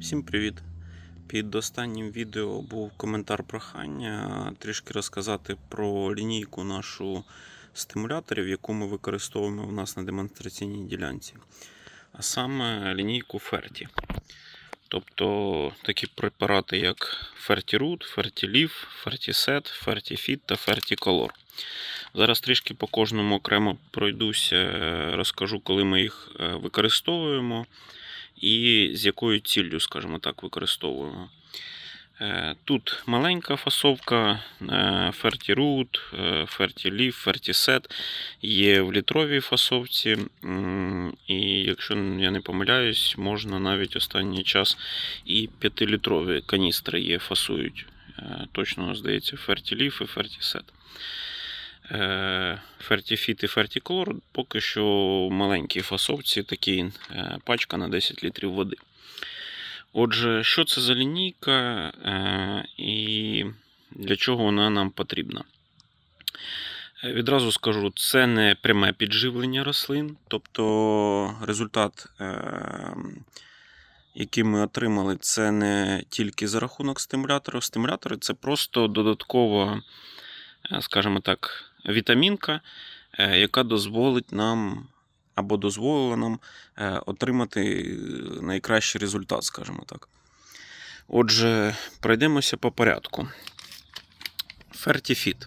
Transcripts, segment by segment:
Всім привіт! Під останнім відео був коментар прохання трішки розказати про лінійку нашу стимуляторів, яку ми використовуємо у нас на демонстраційній ділянці. А саме лінійку Ferti. Тобто такі препарати, як FertiRoot, FertiLeaf, FertiSet, FertiFit та FertiColor. Зараз трішки по кожному окремо пройдуся, е, розкажу, коли ми їх е, використовуємо і з якою ціллю, скажімо так, використовуємо. Е, Тут маленька фасовка е, FertiRoot, е, FertiLeaf, FertiSet є в літровій фасовці. І якщо я не помиляюсь, можна навіть останній час і 5-літрові каністри є, фасують. Е, Точно, здається, FertiLeaf і FertiSet. FertiFit і FertiColor поки що в маленькій фасовці, такі е, пачка на 10 літрів води. Отже, що це за лінійка е, і для чого вона нам потрібна? Е, Відразу скажу, це не пряме підживлення рослин, тобто результат, який ми отримали, це не тільки за рахунок стимуляторів. Стимулятори це просто додаткова, скажімо так, вітамінка, е, яка дозволить нам або дозволила нам е, отримати найкращий результат, скажімо так. Отже, пройдемося по порядку. FertiFit.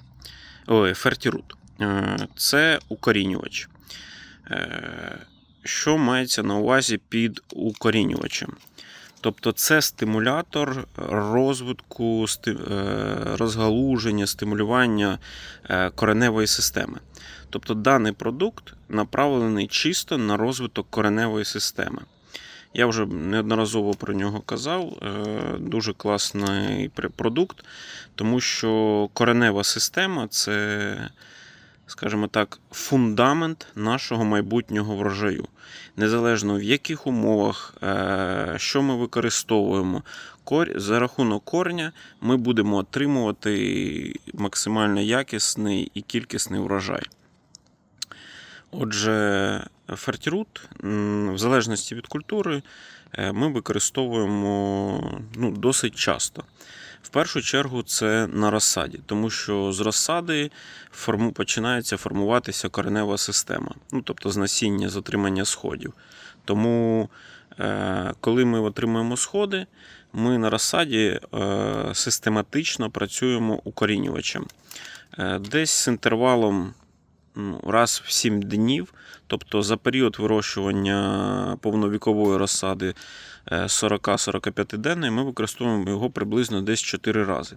Ой. Е, Це укорінювач. Е, Що мається на увазі під укорінювачем? Тобто це стимулятор розвитку, е, розгалуження, стимулювання е, кореневої системи. Тобто даний продукт направлений чисто на розвиток кореневої системи. Я вже неодноразово про нього казав. е, Дуже класний продукт, тому що коренева система це, скажімо так, фундамент нашого майбутнього врожаю. Незалежно в яких умовах, е, що ми використовуємо, за рахунок корня ми будемо отримувати максимально якісний і кількісний врожай. Отже, фертірут, в залежності від культури, е, ми використовуємо ну, досить часто. В першу чергу це на розсаді, тому що з розсади форму, починається формуватися коренева система, ну, тобто з насіння, з отримання сходів. Тому, е, коли ми отримуємо сходи, ми на розсаді е, систематично працюємо укорінювачем. Е, Десь з інтервалом ну, раз в 7 днів, тобто за період вирощування повновікової розсади 40-45 денної, ми використовуємо його приблизно десь 4 рази.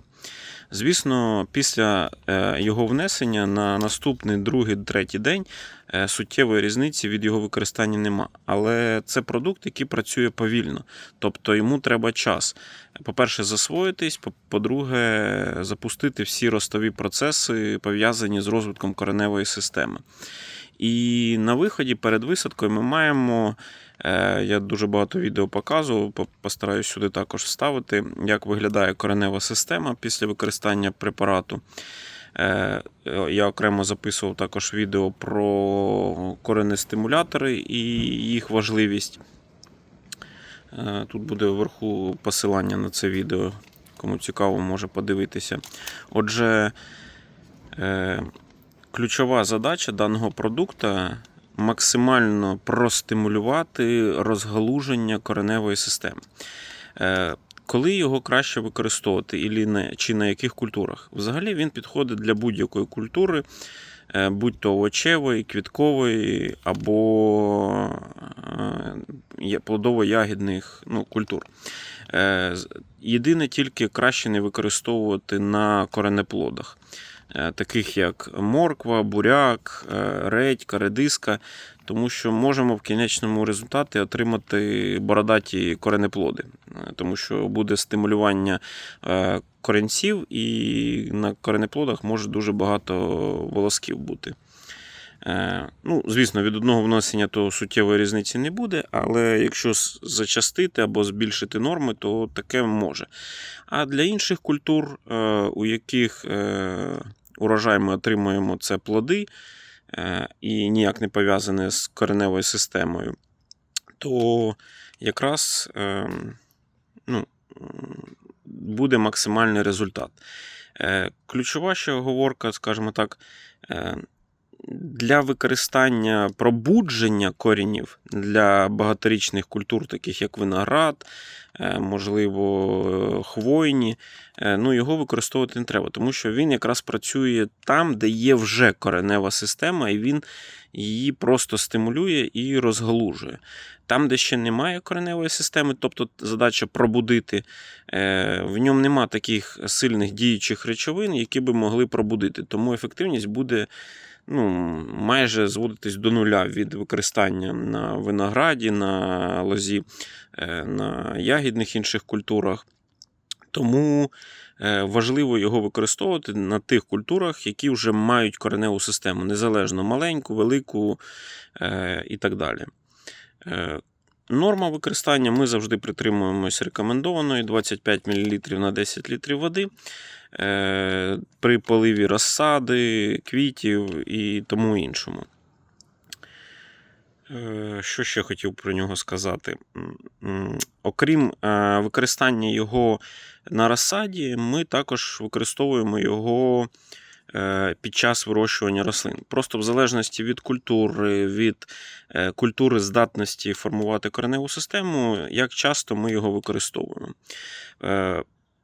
Звісно, після е, його внесення на наступний, другий, третій день е, суттєвої різниці від його використання нема. Але це продукт, який працює повільно, тобто йому треба час. По-перше, засвоїтись, по-друге, запустити всі ростові процеси, пов'язані з розвитком кореневої системи. І на виході перед висадкою ми маємо. е, Я дуже багато відео показував, постараюсь сюди також вставити, як виглядає коренева система після використання препарату. Е, Я окремо записував також відео про коренестимулятори і їх важливість. Е, Тут буде вверху посилання на це відео. Кому цікаво, може подивитися. Отже, ключова задача даного продукту максимально простимулювати розгалуження кореневої системи. Е, Коли його краще використовувати чи на яких культурах? Взагалі він підходить для будь-якої культури, е, будь то овочевої, квіткової або е, плодово-ягідних ну, культур. Єдине тільки краще не використовувати на коренеплодах, таких як морква, буряк, е, редька, редиска, тому що можемо в кінечному результаті отримати бородаті коренеплоди, е, тому що буде стимулювання е, коренців, і на коренеплодах може дуже багато волосків бути. Е, Ну, звісно, від одного внесення то суттєвої різниці не буде, але якщо зачастити або збільшити норми, то таке може. А для інших культур, е, у яких е, урожай ми отримуємо це плоди і ніяк не пов'язане з кореневою системою, то якраз ну, буде максимальний результат. Ключова ще оговорка, скажімо так, для використання пробудження корінів для багаторічних культур, таких як виноград, е, можливо, хвойні, е, ну, його використовувати не треба, тому що він якраз працює там, де є вже коренева система, і він її просто стимулює і розгалужує. Там, де ще немає кореневої системи, тобто задача пробудити, е, в ньому нема таких сильних діючих речовин, які би могли пробудити. Тому ефективність буде ну, майже зводитись до нуля від використання на винограді, на лозі, е, на ягідних інших культурах. Тому е, важливо його використовувати на тих культурах, які вже мають кореневу систему, незалежно маленьку, велику е, і так далі. Норма використання ми завжди притримуємось рекомендованої 25 мл на 10 літрів води е, при поливі розсади, квітів і тому іншому. Е, Що ще хотів про нього сказати? Окрім е, використання його на розсаді, ми також використовуємо його під час вирощування рослин. Просто в залежності від культури, від е, культури здатності формувати кореневу систему, як часто ми його використовуємо.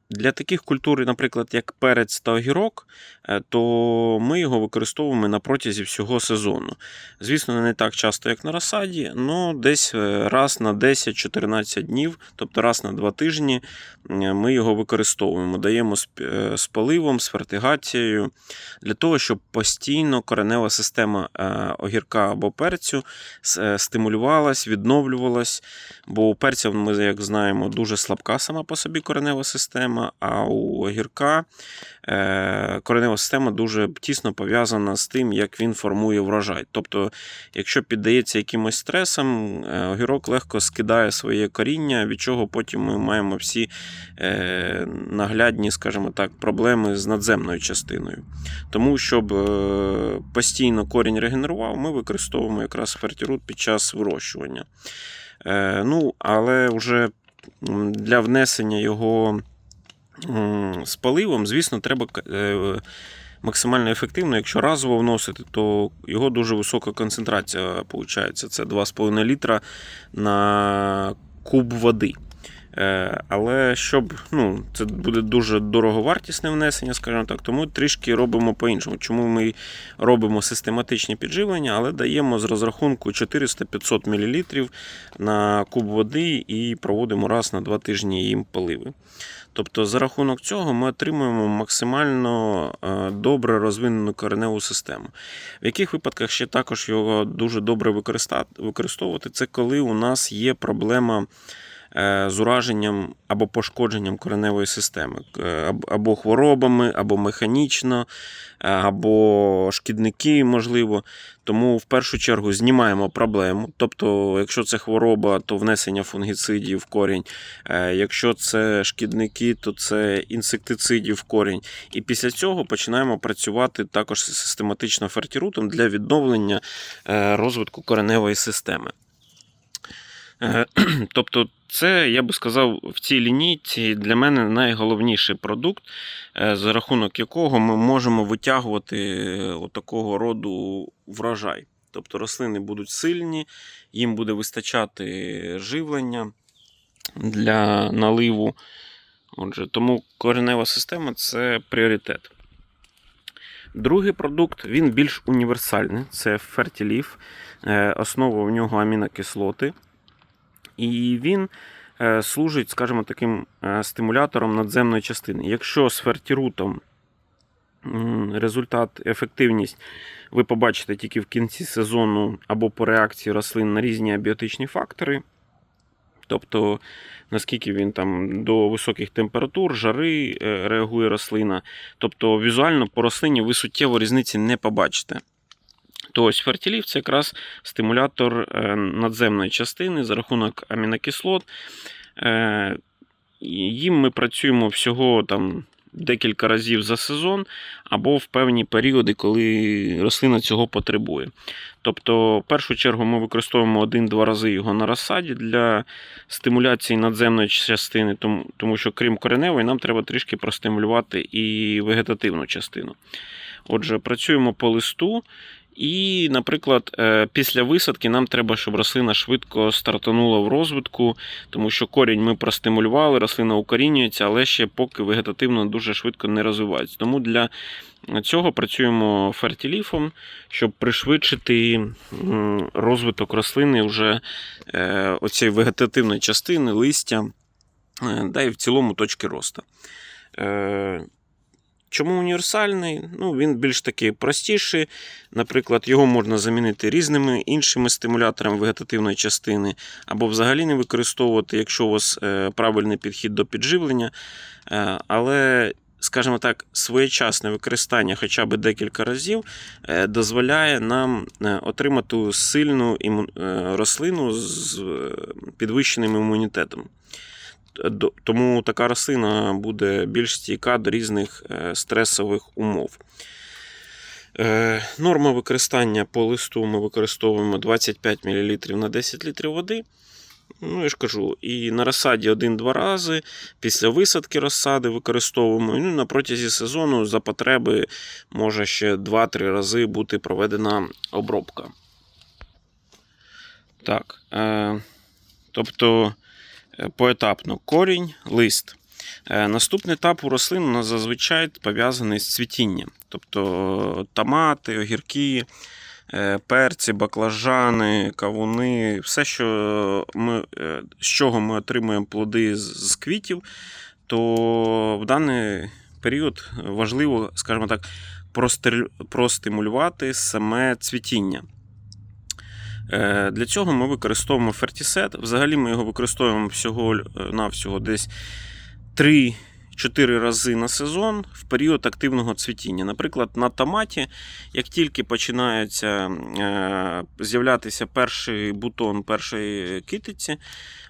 Для таких культур, наприклад, як перець та огірок, е, то ми його використовуємо на протязі всього сезону. Звісно, не так часто, як на розсаді, але десь е, раз на 10-14 днів, тобто раз на 2 тижні, ми його використовуємо. Даємо е, з поливом, з фертигацією, для того, щоб постійно коренева система огірка або перцю стимулювалась, відновлювалась. Бо у перця, ми, як знаємо, дуже слабка сама по собі коренева система, а у огірка е, коренева система дуже тісно пов'язана з тим, як він формує врожай. Тобто, якщо піддається якимось стресам, е, огірок легко скидає своє коріння, від чого потім ми маємо всі е, наглядні, скажімо так, проблеми з надземною частиною. Тому, щоб постійно корінь регенерував, ми використовуємо якраз фертірут під час вирощування. Ну, але вже для внесення його з поливом, звісно, треба е, максимально ефективно. Якщо разово вносити, то його дуже висока концентрація виходить. Це 2,5 літра на куб води. Е, Але щоб ну, це буде дуже дороговартісне внесення, скажімо так, тому трішки робимо по-іншому. Чому ми робимо систематичні підживлення, але даємо з розрахунку 400-500 мл на куб води і проводимо раз на два тижні їм поливи. Тобто, за рахунок цього ми отримуємо максимально е, добре розвинену кореневу систему. В яких випадках ще також його дуже добре використовувати, це коли у нас є проблема з ураженням або пошкодженням кореневої системи, Е, або хворобами, або механічно, е, або шкідники, можливо. Тому в першу чергу знімаємо проблему. Тобто, якщо це хвороба, то внесення фунгіцидів в корінь. Е, Якщо це шкідники, то це інсектицидів в корінь. І після цього починаємо працювати також систематично фертірутом для відновлення е, розвитку кореневої системи. Е, Тобто, це, я би сказав, в цій лінійці для мене найголовніший продукт, е, за рахунок якого ми можемо витягувати е, такого роду врожай. Тобто рослини будуть сильні, їм буде вистачати живлення для наливу. Отже, тому коренева система це пріоритет. Другий продукт він більш універсальний. Це фертіліф. Е, Основа в нього амінокислоти. І він е, служить, скажімо, таким е, стимулятором надземної частини. Якщо з фертірутом результат, ефективність ви побачите тільки в кінці сезону або по реакції рослин на різні абіотичні фактори. Тобто, наскільки він там до високих температур, жари е, реагує рослина. Тобто, візуально по рослині ви суттєво різниці не побачите. То ось фертілів це якраз стимулятор е, надземної частини за рахунок амінокислот. Е, Їм ми працюємо всього там декілька разів за сезон або в певні періоди, коли рослина цього потребує. Тобто, в першу чергу ми використовуємо один-два рази його на розсаді для стимуляції надземної частини, тому що крім кореневої, нам треба трішки простимулювати і вегетативну частину. Отже, працюємо по листу. І, наприклад, е, після висадки нам треба, щоб рослина швидко стартанула в розвитку, тому що корінь ми простимулювали, рослина укорінюється, але ще поки вегетативно дуже швидко не розвивається. Тому для цього працюємо фертіліфом, щоб пришвидшити розвиток рослини вже е, оцієї вегетативної частини, листя, е, да і в цілому точки росту. Чому універсальний? Ну, він більш такий простіший. Наприклад, його можна замінити різними іншими стимуляторами вегетативної частини, або взагалі не використовувати, якщо у вас е, правильний підхід до підживлення. Е, Але, скажімо так, своєчасне використання хоча б декілька разів е, дозволяє нам отримати сильну рослину з підвищеним імунітетом. Тому така рослина буде більш стійка до різних е, стресових умов. Е, Норма використання по листу ми використовуємо 25 мл на 10 літрів води. Ну, я ж кажу, і на розсаді один-два рази, після висадки розсади використовуємо. Ну, на протязі сезону за потреби може ще 2-3 рази бути проведена обробка. Так. Е, тобто поетапно корінь, лист. Е, Наступний етап у рослин у нас зазвичай пов'язаний з цвітінням. Тобто томати, огірки, е, перці, баклажани, кавуни, все, що ми, е, з чого ми отримуємо плоди з квітів, то в даний період важливо, скажімо так, простимулювати саме цвітіння. Е, Для цього ми використовуємо фертісет. Взагалі ми його використовуємо всього навсього десь 3-4 рази на сезон в період активного цвітіння. Наприклад, на томаті, як тільки починається е, з'являтися перший бутон першої китиці,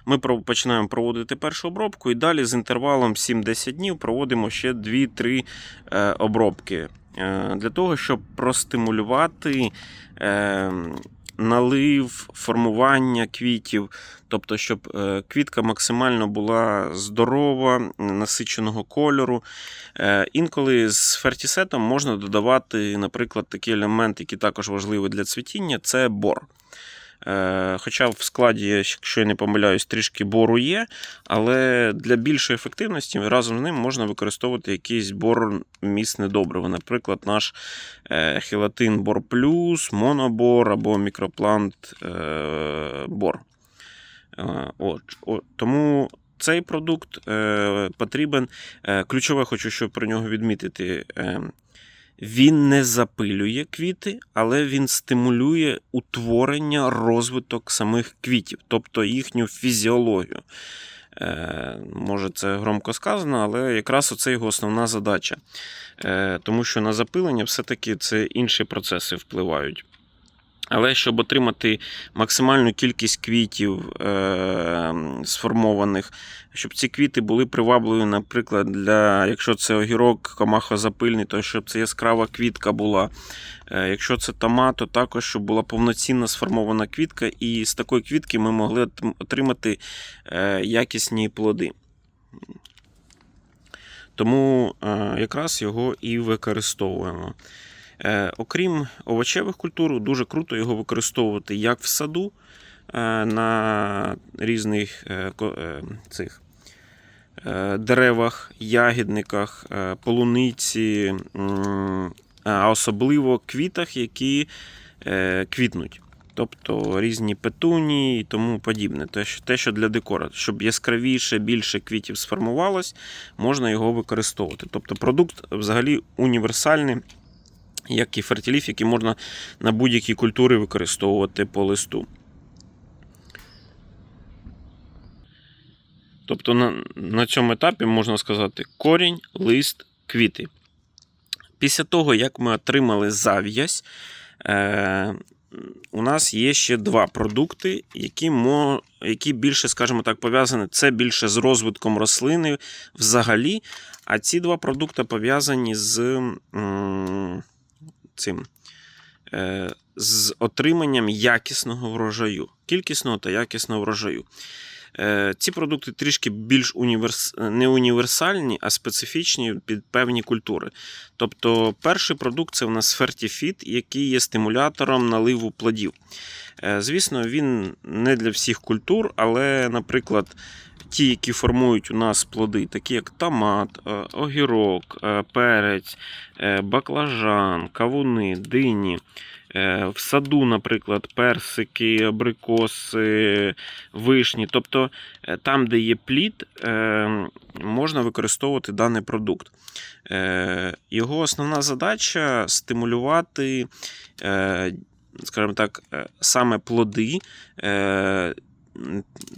ми починаємо проводити першу обробку і далі з інтервалом 7-10 днів проводимо ще 2-3 е, обробки. Е, Для того, щоб простимулювати е, налив, формування квітів, тобто, щоб е, квітка максимально була здорова, насиченого кольору. Е, Інколи з фертісетом можна додавати, наприклад, такий елемент, який також важливий для цвітіння це бор. Е, Хоча в складі, якщо я не помиляюсь, трішки бору є, але для більшої ефективності разом з ним можна використовувати якийсь бор місне добриво. Наприклад, наш е, хелатин бор плюс, монобор або мікроплант е, бор. От, от, тому цей продукт е, потрібен. Ключове, хочу щоб про нього відмітити. Е, він не запилює квіти, але він стимулює утворення, розвиток самих квітів, тобто їхню фізіологію. Е, може, це громко сказано, але якраз оце його основна задача. Е, тому що на запилення все-таки це інші процеси впливають. Але щоб отримати максимальну кількість квітів е, сформованих, щоб ці квіти були привабливі, наприклад, для якщо це огірок комахозапильний, то щоб це яскрава квітка була. Е, якщо це томат, то також щоб була повноцінна сформована квітка, і з такої квітки ми могли отримати е, якісні плоди. Тому е, якраз його і використовуємо. Е, Окрім овочевих культур, дуже круто його використовувати як в саду е, на різних е, цих деревах, ягідниках, полуниці, а особливо квітах, які квітнуть. Тобто різні петуні і тому подібне. Те, що для декора, щоб яскравіше, більше квітів сформувалось, можна його використовувати. Тобто продукт взагалі універсальний, як і фертиліф, який можна на будь-які культури використовувати по листу. Тобто на, на цьому етапі можна сказати корінь, лист, квіти. Після того, як ми отримали зав'язь, е, у нас є ще два продукти, які мо, які більше, скажімо так, пов'язані, це більше з розвитком рослини взагалі. А ці два продукти пов'язані з м, цим. е, З отриманням якісного врожаю, кількісного та якісного врожаю. Е, Ці продукти трішки більш універс... не універсальні, а специфічні під певні культури. Тобто, перший продукт це в нас Fertifit, який є стимулятором наливу плодів. Е, Звісно, він не для всіх культур, але, наприклад, ті, які формують у нас плоди, такі як томат, е, огірок, е, перець, е, баклажан, кавуни, дині. В саду, наприклад, персики, абрикоси, вишні. Тобто там, де є плід, можна використовувати даний продукт. Його основна задача стимулювати, скажімо так, саме плоди.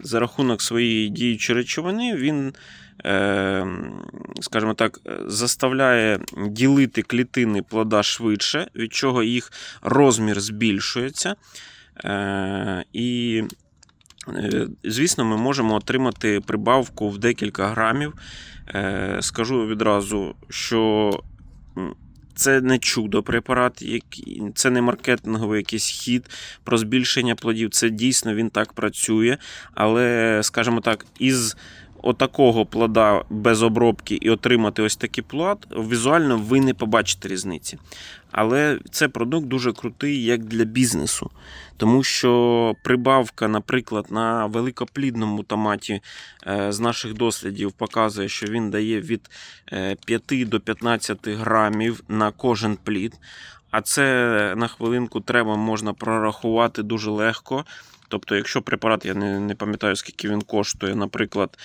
За рахунок своєї діючої речовини він, е, скажімо так, заставляє ділити клітини плода швидше, від чого їх розмір збільшується. Е, І, е, звісно, ми можемо отримати прибавку в декілька грамів. Скажу відразу, що це не чудо препарат, це не маркетинговий якийсь хід про збільшення плодів. Це дійсно він так працює. Але, скажімо так, із отакого плода без обробки і отримати ось такий плод, візуально ви не побачите різниці. Але це продукт дуже крутий як для бізнесу, тому що прибавка, наприклад, на великоплідному томаті е, з наших дослідів показує, що він дає від е, 5 до 15 грамів на кожен плід. А це на хвилинку треба можна прорахувати дуже легко. Тобто, якщо препарат, я не, не пам'ятаю, скільки він коштує, наприклад,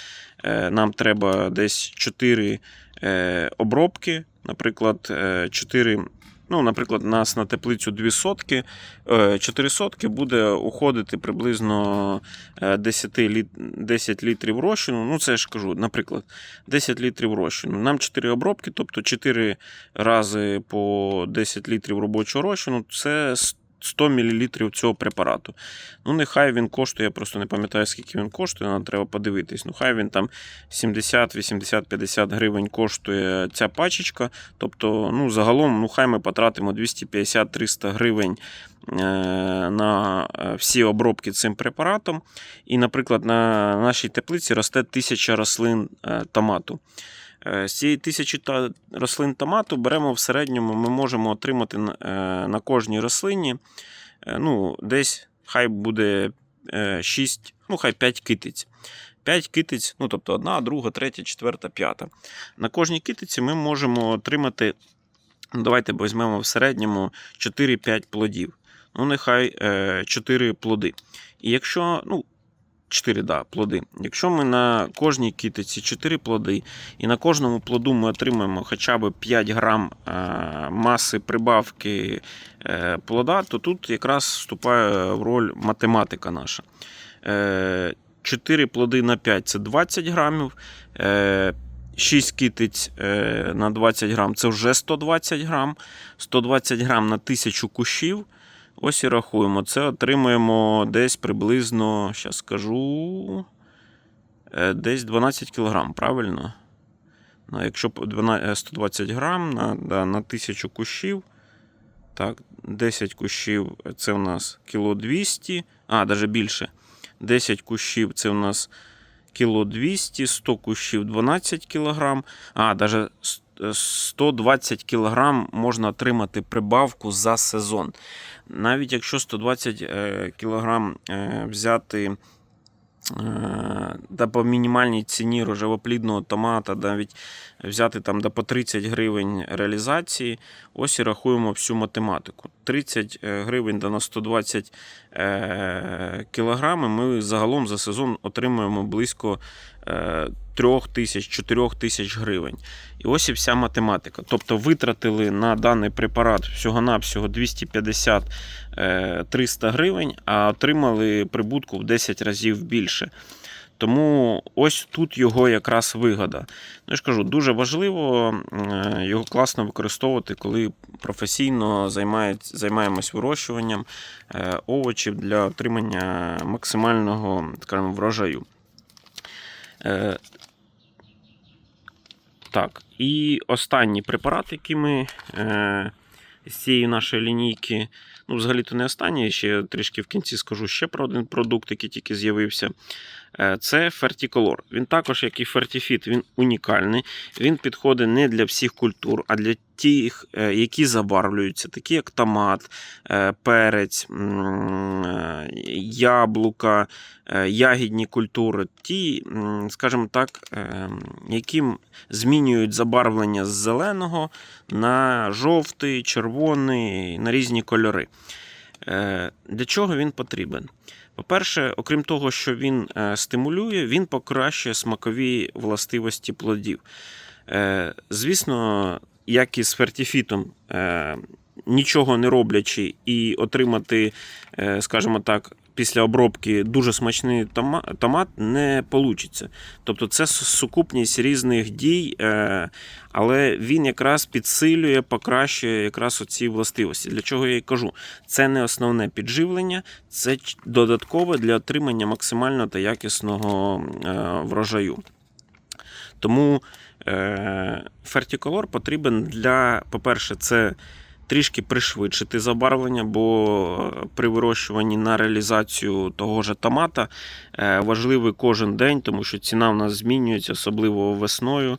е, нам треба десь 4 е, обробки, наприклад, е, 4. Ну, наприклад, у нас на теплицю 2 сотки, е, 4 сотки буде уходити приблизно е, 10, літ, 10 літрів розчину. Ну, це я ж кажу, наприклад, 10 літрів розчину. Нам 4 обробки, тобто 4 рази по 10 літрів робочого розчину це 100 мл цього препарату. Ну, нехай він коштує, я просто не пам'ятаю, скільки він коштує, нам треба подивитись. Ну, хай він там 70, 80, 50 гривень коштує ця пачечка. Тобто, ну, загалом, ну, хай ми потратимо 250-300 гривень е, на е, всі обробки цим препаратом. І, наприклад, на нашій теплиці росте 1000 рослин е, томату. Е, З цієї тисячі рослин томату беремо в середньому, ми можемо отримати на- е, кожній рослині е, ну, десь хай буде 6, ну хай 5 китиць. 5 китиць, ну тобто одна, друга, третя, четверта, п'ята. На кожній китиці ми можемо отримати, ну, давайте візьмемо в середньому 4-5 плодів. Ну, нехай 4 плоди. І якщо, ну, 4 да, плоди. Якщо ми на кожній китиці 4 плоди, і на кожному плоду ми отримаємо хоча б 5 грам е, маси прибавки е, плода, то тут якраз вступає в роль математика наша. Е, 4 плоди на 5 це 20 грамів. Е, 6 китиць е, на 20 грам це вже 120 грам. 120 грам на 1000 кущів. Ось і рахуємо. Це отримуємо десь приблизно, зараз скажу, е, десь 12 кг, правильно? Ну, якщо по 12 е, 120 грам на, да, на 1000 кущів. Так, 10 кущів це у нас кіло 200, а, навіть більше. 10 кущів це у нас кіло 200, 100 кущів 12 кг, а, навіть 120 кг можна отримати прибавку за сезон. Навіть якщо 120 кг взяти е, да по мінімальній ціні рожевоплідного томата, навіть взяти там по 30 гривень реалізації, ось і рахуємо всю математику. 30 гривень на 120 е, кілограми ми загалом за сезон отримуємо близько 3 тисяч 4 тисяч гривень. І ось і вся математика. Тобто витратили на даний препарат всього-навсього 250-300 гривень, а отримали прибутку в 10 разів більше. Тому ось тут його якраз вигода. Ну, я ж кажу, дуже важливо е, його класно використовувати, коли професійно займаємось вирощуванням е, овочів для отримання максимального скажімо, врожаю. Так, і останній препарат, який ми е, з цієї нашої лінійки, ну, взагалі-то не останній, ще трішки в кінці скажу ще про один продукт, який тільки з'явився. Е, Це Фертіколор. Він також, як і Фертіфіт, він унікальний. Він підходить не для всіх культур, а для тих, е, які забарвлюються, такі як томат, е, перець, яблука, ягідні культури, ті, скажімо так, які змінюють забарвлення з зеленого на жовтий, червоний, на різні кольори. Для чого він потрібен? По-перше, окрім того, що він е, стимулює, він покращує смакові властивості плодів. Е, Звісно, як і з фертіфітом, е, нічого не роблячи і отримати, е, скажімо так, після обробки дуже смачний томат не вийде. Тобто це сукупність різних дій, е, але він якраз підсилює, покращує якраз оці властивості. Для чого я і кажу? Це не основне підживлення, це додаткове для отримання максимального та якісного е, врожаю. Тому фертіколор потрібен для, по-перше, це трішки пришвидшити забарвлення, бо при вирощуванні на реалізацію того ж томата е, важливий кожен день, тому що ціна в нас змінюється, особливо весною,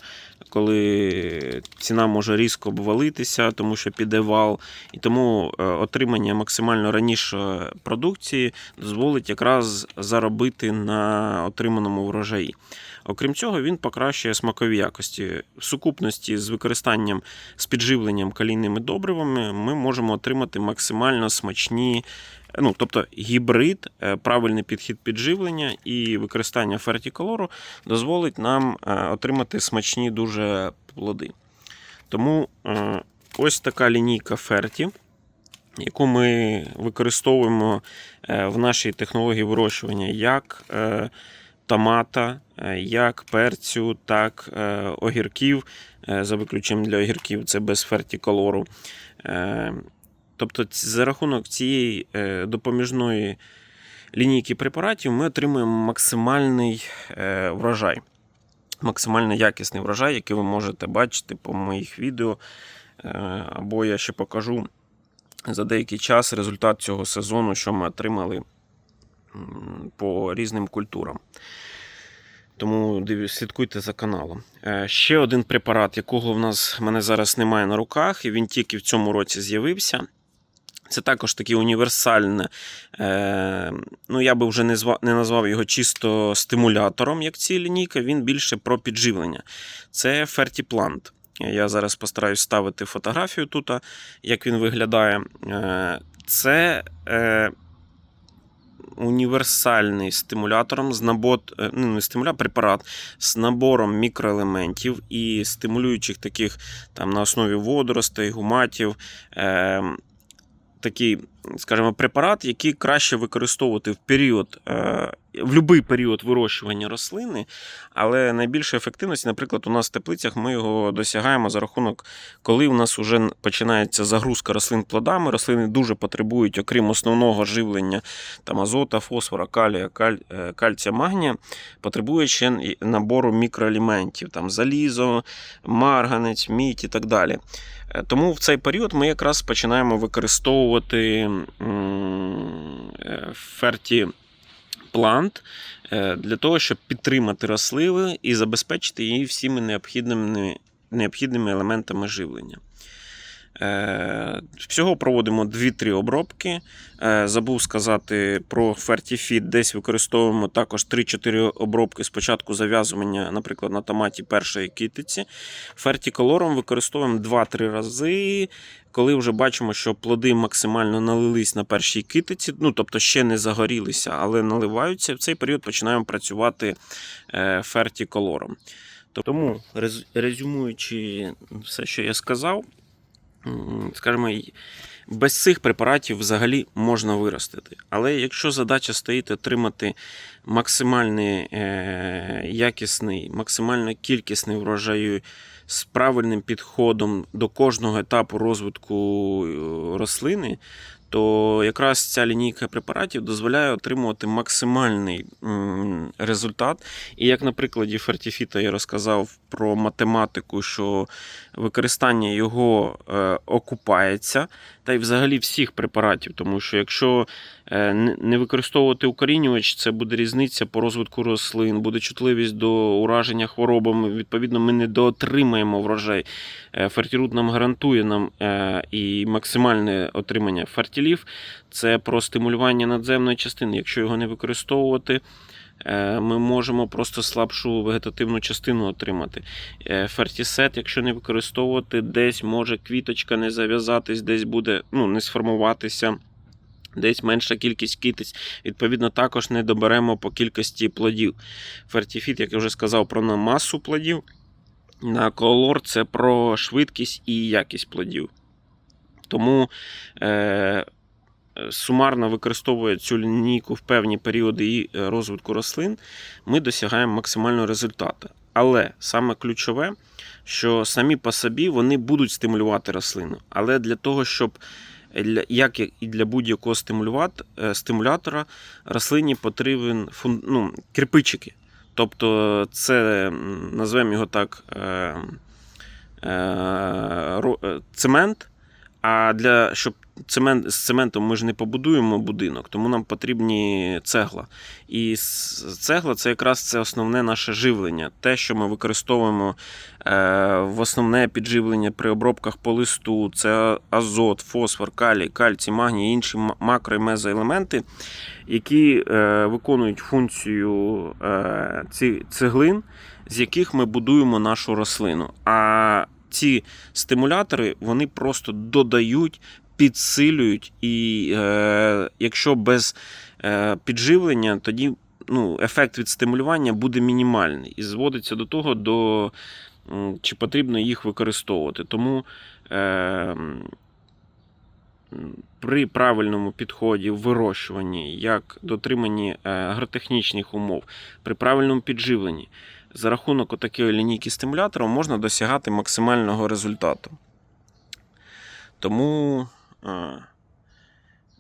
коли ціна може різко обвалитися, тому що піде вал. І тому е, отримання максимально раніше продукції дозволить якраз заробити на отриманому врожаї. Окрім цього, він покращує смакові якості. В сукупності з використанням з підживленням калійними добривами ми можемо отримати максимально смачні. Ну, тобто гібрид, е, правильний підхід підживлення і використання фертіколору дозволить нам е, отримати смачні дуже плоди. Тому е, ось така лінійка ферті, яку ми використовуємо в нашій технології вирощування як томата, як перцю, так е, огірків. Е, За виключенням для огірків це без фертіколору. Е, Тобто, за рахунок цієї е, допоміжної лінійки препаратів ми отримуємо максимальний е, врожай, максимально якісний врожай, який ви можете бачити по моїх відео. Е, Або я ще покажу за деякий час результат цього сезону, що ми отримали по різним культурам. Тому слідкуйте за каналом. Е, Ще один препарат, якого в нас в мене зараз немає на руках, і він тільки в цьому році з'явився. Це також таке універсальне. Е, ну, я би вже не, не назвав його чисто стимулятором, як ці лінійка, він більше про підживлення. Це фертіплант. Я зараз постараюсь ставити фотографію тут, як він виглядає. Е, це універсальний стимулятором з набот, е, ну, не стимулятор, препарат з набором мікроелементів і стимулюючих таких там на основі водоростей, гуматів. Е, такий, скажімо, препарат, який краще використовувати в період, е, в будь-який період вирощування рослини, але найбільше ефективності, наприклад, у нас в теплицях ми його досягаємо за рахунок, коли у нас вже починається загрузка рослин плодами. Рослини дуже потребують, окрім основного живлення там, азота, фосфора, калія, каль, е, кальція, магнія, потребує ще набору мікроелементів, там залізо, марганець, мідь і так далі. Е, Тому в цей період ми якраз починаємо використовувати е, ферті плант е, для того, щоб підтримати рослини і забезпечити її всіми необхідними, необхідними елементами живлення. Е, Всього проводимо 2-3 обробки. Е, Забув сказати про фертіфіт. Десь використовуємо також 3-4 обробки спочатку зав'язування, наприклад, на томаті першої китиці. Фертіколором використовуємо 2-3 рази. Коли вже бачимо, що плоди максимально налились на першій китиці, ну тобто ще не загорілися, але наливаються, в цей період починаємо працювати е, фертіколором. Тому, резюмуючи все, що я сказав, скажімо, без цих препаратів взагалі можна виростити. Але якщо задача стоїть отримати максимальний е, якісний, максимально кількісний врожаю з правильним підходом до кожного етапу розвитку е, рослини, то якраз ця лінійка препаратів дозволяє отримувати максимальний результат. І як на прикладі Фертіфіта я розказав про математику, що використання його е, окупається, та й взагалі всіх препаратів, тому що якщо е, не- використовувати укорінювач, це буде різниця по розвитку рослин, буде чутливість до ураження хворобами. Відповідно, ми не доотримаємо врожай. Е, Фертірут нам гарантує нам і максимальне отримання фертілів. Це про стимулювання надземної частини. Якщо його не використовувати, е, ми можемо просто слабшу вегетативну частину отримати. Е, Фертісет, якщо не використовувати, десь може квіточка не зав'язатись, десь буде ну, не сформуватися. Десь менша кількість китиць, відповідно, також не доберемо по кількості плодів. Фертіфіт, як я вже сказав, про масу плодів. На колор це про швидкість і якість плодів. Тому е, сумарно використовує цю лінійку в певні періоди і е, розвитку рослин, ми досягаємо максимального результату. Але саме ключове, що самі по собі вони будуть стимулювати рослину. Але для того, щоб як і для будь-якого е, стимулятора, рослині потрібен ну, кирпичики. Тобто, це м, назвемо його так е, е, е, цемент. А для щоб цемент з цементом ми ж не побудуємо будинок, тому нам потрібні цегла. І цегла це якраз це основне наше живлення, те, що ми використовуємо е, в основне підживлення при обробках по листу, це азот, фосфор, калій, кальцій, магній інші макро і мезоелементи, які е, виконують функцію е, ці цеглин, з яких ми будуємо нашу рослину. А ці стимулятори вони просто додають, підсилюють, і е, якщо без е, підживлення, тоді ну, ефект від стимулювання буде мінімальний і зводиться до того, до, чи потрібно їх використовувати. Тому е, при правильному підході в вирощуванні, як дотриманні е, агротехнічних умов, при правильному підживленні, за рахунок такої лінійки стимуляторів можна досягати максимального результату. Тому, е,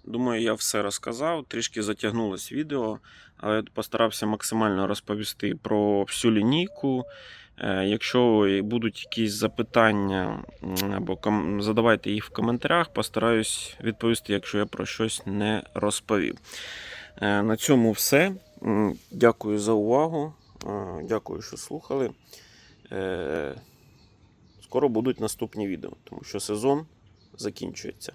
думаю, я все розказав. Трішки затягнулось відео, але постарався максимально розповісти про всю лінійку. Е, Якщо будуть якісь запитання або задавайте їх в коментарях, постараюсь відповісти, якщо я про щось не розповів. Е, На цьому все. Дякую за увагу. Дякую, що слухали. Е, Скоро будуть наступні відео, тому що сезон закінчується.